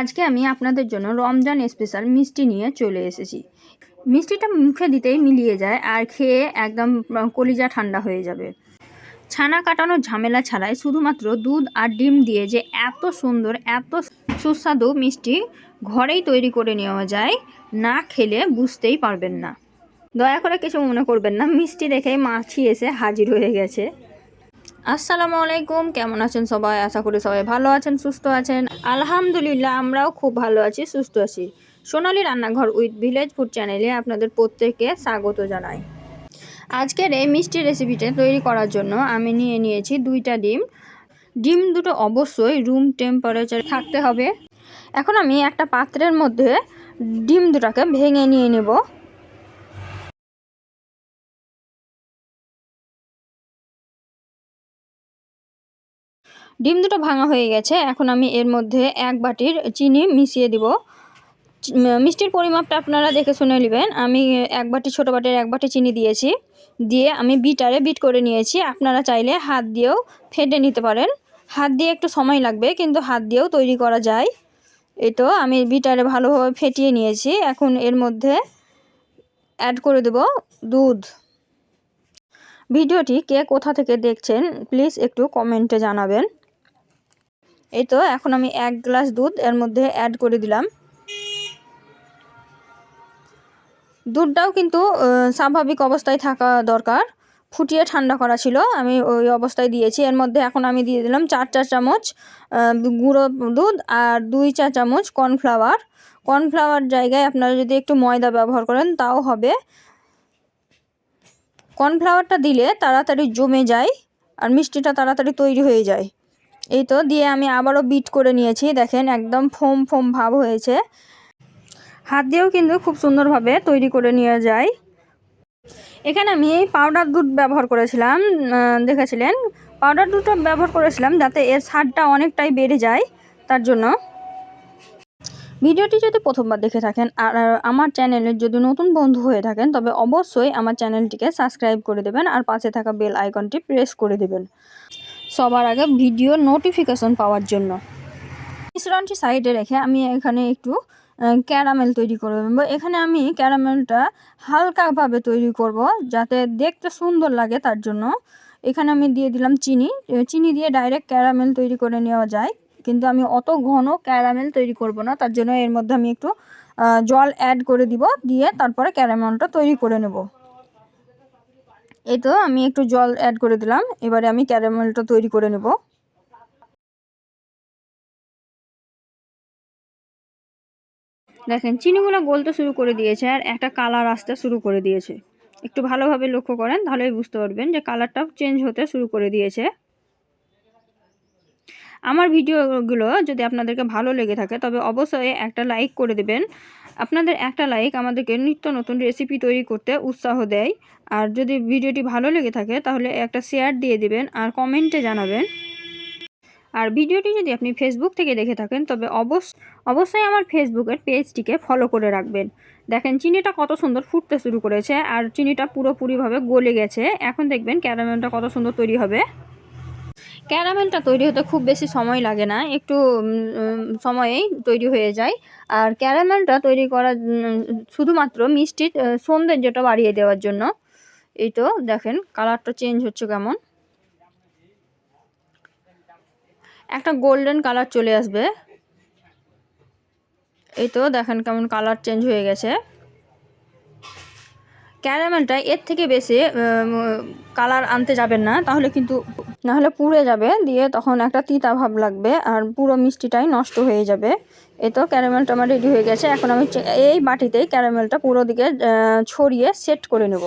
আজকে আমি আপনাদের জন্য রমজান স্পেশাল মিষ্টি নিয়ে চলে এসেছি। মিষ্টিটা মুখে দিতেই মিলিয়ে যায় আর খেয়ে একদম কলিজা ঠান্ডা হয়ে যাবে। ছানা কাটানোর ঝামেলা ছাড়াই শুধুমাত্র দুধ আর ডিম দিয়ে যে এত সুন্দর, এত সুস্বাদু মিষ্টি ঘরেই তৈরি করে নেওয়া যায়, না খেলে বুঝতেই পারবেন না। দয়া করে কিছু মনে করবেন না, মিষ্টি দেখে মাছি এসে হাজির হয়ে গেছে। আসসালামু আলাইকুম কেমন আছেন সবাই? আশা করি সবাই ভালো আছেন, সুস্থ আছেন। আলহামদুলিল্লাহ, আমরাও খুব ভালো আছি, সুস্থ আছি। সোনালি রান্নাঘর উইথ ভিলেজ ফুড চ্যানেলে আপনাদের প্রত্যেককে স্বাগত জানাই। আজকের এই মিষ্টি রেসিপিটা তৈরি করার জন্য আমি নিয়ে নিয়েছি দুইটা ডিম। ডিম দুটো অবশ্যই রুম টেম্পারেচারে থাকতে হবে। এখন আমি একটা পাত্রের মধ্যে ডিম দুটাকে ভেঙে নিয়ে নেব। ডিম দুটো ভাঙা হয়ে গেছে। এখন আমি এর মধ্যে এক বাটির চিনি মিশিয়ে দিব। মিষ্টির পরিমাপটা আপনারা দেখে শুনে নেবেন। আমি এক বাটি, ছোটো বাটির এক বাটি চিনি দিয়েছি। দিয়ে আমি বিটারে বিট করে নিয়েছি। আপনারা চাইলে হাত দিয়েও ফেটে নিতে পারেন। হাত দিয়ে একটু সময় লাগবে, কিন্তু হাত দিয়েও তৈরি করা যায়। এই তো আমি বিটারে ভালোভাবে ফেটিয়ে নিয়েছি। এখন এর মধ্যে অ্যাড করে দেব দুধ। ভিডিওটি কে কোথা থেকে দেখছেন প্লিজ একটু কমেন্টে জানাবেন। এই তো, এখন আমি এক গ্লাস দুধ এর মধ্যে অ্যাড করে দিলাম। দুধটাও কিন্তু স্বাভাবিক অবস্থায় থাকা দরকার। ফুটিয়ে ঠান্ডা করা ছিল, আমি ওই অবস্থায় দিয়েছি। এর মধ্যে এখন আমি দিয়ে দিলাম চার চা চামচ গুঁড়ো দুধ আর দুই চা চামচ কর্নফ্লাওয়ার। কর্নফ্লাওয়ার জায়গায় আপনারা যদি একটু ময়দা ব্যবহার করেন, তাও হবে। কর্নফ্লাওয়ারটা দিলে তাড়াতাড়ি জমে যায় আর মিষ্টিটা তাড়াতাড়ি তৈরি হয়ে যায়। এই তো, দিয়ে আমি আবারও বিট করে নিয়েছি। দেখেন, একদম ফোম ফোম ভাব হয়েছে। হাত দিয়েও কিন্তু খুব সুন্দরভাবে তৈরি করে নিয়ে যায়। এখানে আমি পাউডার দুধ ব্যবহার করেছিলাম দেখেছিলেন? পাউডার দুধটা ব্যবহার করেছিলাম যাতে এর স্বাদটা অনেকটাই বেড়ে যায়, তার জন্য। ভিডিওটি যদি প্রথমবার দেখে থাকেন আর আমার চ্যানেলের যদি নতুন বন্ধু হয়ে থাকেন, তবে অবশ্যই আমার চ্যানেলটিকে সাবস্ক্রাইব করে দেবেন আর পাশে থাকা বেল আইকনটি প্রেস করে দেবেন। সবার আগে ভিডিও নোটিফিকেশন পাওয়ার জন্য। মিশ্রণটি সাইডে রেখে আমি এখানে একটু ক্যারামেল তৈরি করে নেব। এখানে আমি ক্যারামেলটা হালকাভাবে তৈরি করব যাতে দেখতে সুন্দর লাগে তার জন্য। এখানে আমি দিয়ে দিলাম চিনি। চিনি দিয়ে ডাইরেক্ট ক্যারামেল তৈরি করে নেওয়া যায়। কিন্তু আমি অত ঘন ক্যারামেল তৈরি করব না, তার জন্য এর মধ্যে আমি একটু জল অ্যাড করে দিব। দিয়ে তারপরে ক্যারামেলটা তৈরি করে নেব। এই তো, আমি একটু জল অ্যাড করে দিলাম। এবারে আমি ক্যারামেলটা তৈরি করে নেব। দেখেন, চিনিগুলো গলতে শুরু করে দিয়েছে আর একটা কালার আসতে শুরু করে দিয়েছে। একটু ভালোভাবে লক্ষ্য করেন, তাহলেই বুঝতে পারবেন যে কালারটাও চেঞ্জ হতে শুরু করে দিয়েছে। আমার ভিডিওগুলো যদি আপনাদেরকে ভালো লেগে থাকে, তবে অবশ্যই একটা লাইক করে দেবেন। আপনাদের একটা লাইক আমাদেরকে নিত্য নতুন রেসিপি তৈরি করতে উৎসাহ দেয়। আর যদি ভিডিওটি ভালো লেগে থাকে, তাহলে একটা শেয়ার দিয়ে দিবেন আর কমেন্টে জানাবেন। আর ভিডিওটি যদি আপনি ফেসবুক থেকে দেখে থাকেন, তবে অবশ্য অবশ্যই আমার ফেসবুকের পেজটিকে ফলো করে রাখবেন। দেখেন, চিনিটা কত সুন্দর ফুটতে শুরু করেছে, আর চিনিটা পুরোপুরিভাবে গলে গেছে। এখন দেখবেন ক্যারামেলটা কত সুন্দর তৈরি হবে। ক্যারামেলটা তৈরি হতে খুব বেশি সময় লাগে না, একটু সময়েই তৈরি হয়ে যায়। আর ক্যারামেলটা তৈরি করা শুধুমাত্র মিষ্টির সৌন্দর্যটা বাড়িয়ে দেওয়ার জন্য। এই তো দেখেন, কালারটা চেঞ্জ হচ্ছে কেমন। একটা গোল্ডেন কালার চলে আসবে। এই তো দেখেন কেমন কালার চেঞ্জ হয়ে গেছে। ক্যারামেলটা এর থেকে বেশি কালার আনতে যাবেন না, তাহলে কিন্তু নাহলে পুড়ে যাবে, দিয়ে তখন একটা তিতা ভাব লাগবে আর পুরো মিষ্টিটাই নষ্ট হয়ে যাবে। এ তো ক্যারামেলটা আমার রেডি হয়ে গেছে। এখন আমি এই বাটিতেই ক্যারামেলটা পুরো দিকে ছড়িয়ে সেট করে নেব।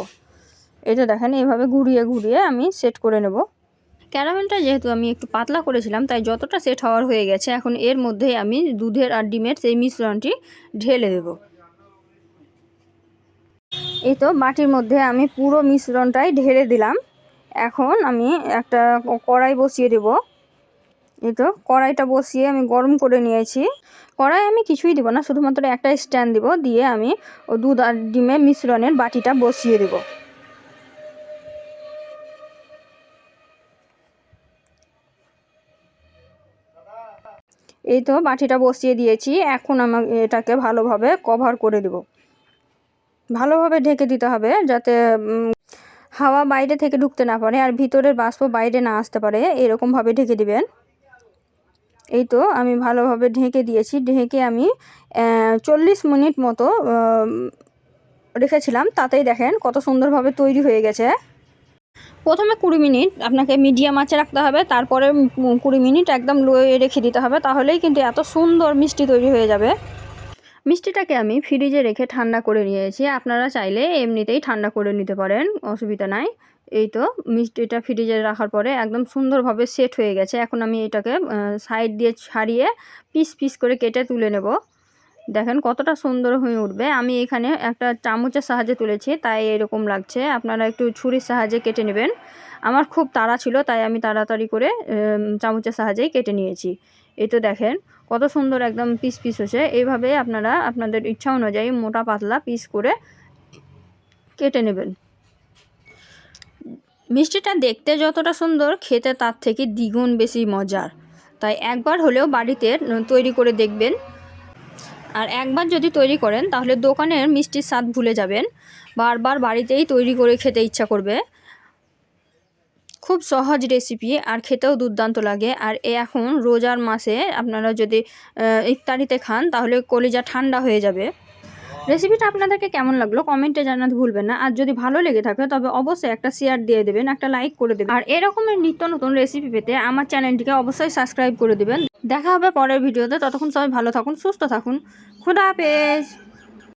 এই তো দেখেন, এইভাবে ঘুরিয়ে ঘুরিয়ে আমি সেট করে নেব। ক্যারামেলটা যেহেতু আমি একটু পাতলা করেছিলাম, তাই যতটা সেট হওয়ার হয়ে গেছে, এখন এর মধ্যেই আমি দুধের আর ডিমের সেই মিশ্রণটি ঢেলে দেব। এই তো বাটির মধ্যে আমি পুরো মিশ্রণটাই ঢেলে দিলাম। এখন আমি একটা কড়াই বসিয়ে দেব। এই তো কড়াইটা বসিয়ে আমি গরম করে নিয়েছি। কড়াই আমি কিছুই দিব না, শুধুমাত্র একটা স্ট্যান্ড দিব, দিয়ে আমি ও দুধ আর ডিমের মিশ্রণের বাটিটা বসিয়ে দেব। এই তো বাটিটা বসিয়ে দিয়েছি, এখন আমার এটাকে ভালোভাবে কভার করে দেব। ভালোভাবে ঢেকে দিতে হবে, যাতে হাওয়া বাইরে থেকে ঢুকতে না পারে আর ভিতরের বাষ্প বাইরে না আসতে পারে, এরকমভাবে ঢেকে দিবেন। এই তো আমি ভালোভাবে ঢেকে দিয়েছি। ঢেকে আমি চল্লিশ মিনিট মতো রেখেছিলাম। তাতেই দেখেন কত সুন্দরভাবে তৈরি হয়ে গেছে। প্রথমে কুড়ি মিনিট আপনাকে মিডিয়াম আঁচে রাখতে হবে, তারপরে কুড়ি মিনিট একদম লোয়ে রেখে দিতে হবে, তাহলেই কিন্তু এত সুন্দর মিষ্টি তৈরি হয়ে যাবে। মিষ্টিটাকে আমি ফ্রিজে রেখে ঠান্ডা করে নিয়েছি। আপনারা চাইলে এমনিতেই ঠান্ডা করে নিতে পারেন, অসুবিধা নাই। এই তো, মিষ্টিটা ফ্রিজে রাখার পরে একদম সুন্দরভাবে সেট হয়ে গেছে। এখন আমি এটাকে সাইড দিয়ে ছাড়িয়ে পিস পিস করে কেটে তুলে নেব। দেখেন কতটা সুন্দর হয়ে উঠবে। আমি এখানে একটা চামচের সাহায্যে তুলেছি, তাই এরকম লাগছে। আপনারা একটু ছুরির সাহায্যে কেটে নেবেন। আমার খুব তাড়া ছিল, তাই আমি তাড়াতাড়ি করে চামচের সাহায্যেই কেটে নিয়েছি। এই তো দেখেন কত সুন্দর একদম পিস পিস হচ্ছে এইভাবে আপনারা আপনাদের ইচ্ছা অনুযায়ী মোটা পাতলা পিস করে কেটে নেবেন। মিষ্টিটা দেখতে যতটা সুন্দর, খেতে তার থেকে দ্বিগুণ বেশি মজার। তাই একবার হলেও বাড়িতে তৈরি করে দেখবেন। আর একবার যদি তৈরি করেন, তাহলে দোকানের মিষ্টির স্বাদ ভুলে যাবেন। বারবার বাড়িতেই তৈরি করে খেতে ইচ্ছা করবে। খুব সহজ রেসিপি আর খেতেও দুর্দান্ত লাগে। আর এ এখন রোজার মাসে আপনারা যদি ইফতারিতে খান, তাহলে কলিজা ঠান্ডা হয়ে যাবে। রেসিপিটা আপনাদেরকে কেমন লাগল? কমেন্টে জানাতে ভুলবেন না। আর যদি ভালো লেগে থাকে, তবে অবশ্যই একটা শেয়ার দিয়ে দেবেন, একটা লাইক করে দেবেন। আর এরকমের নিত্য নতুন রেসিপি পেতে আমার চ্যানেলটিকে অবশ্যই সাবস্ক্রাইব করে দেবেন। দেখা হবে পরের ভিডিওতে। ততক্ষণ সবাই ভালো থাকুন, সুস্থ থাকুন। খুদা হাফেজ!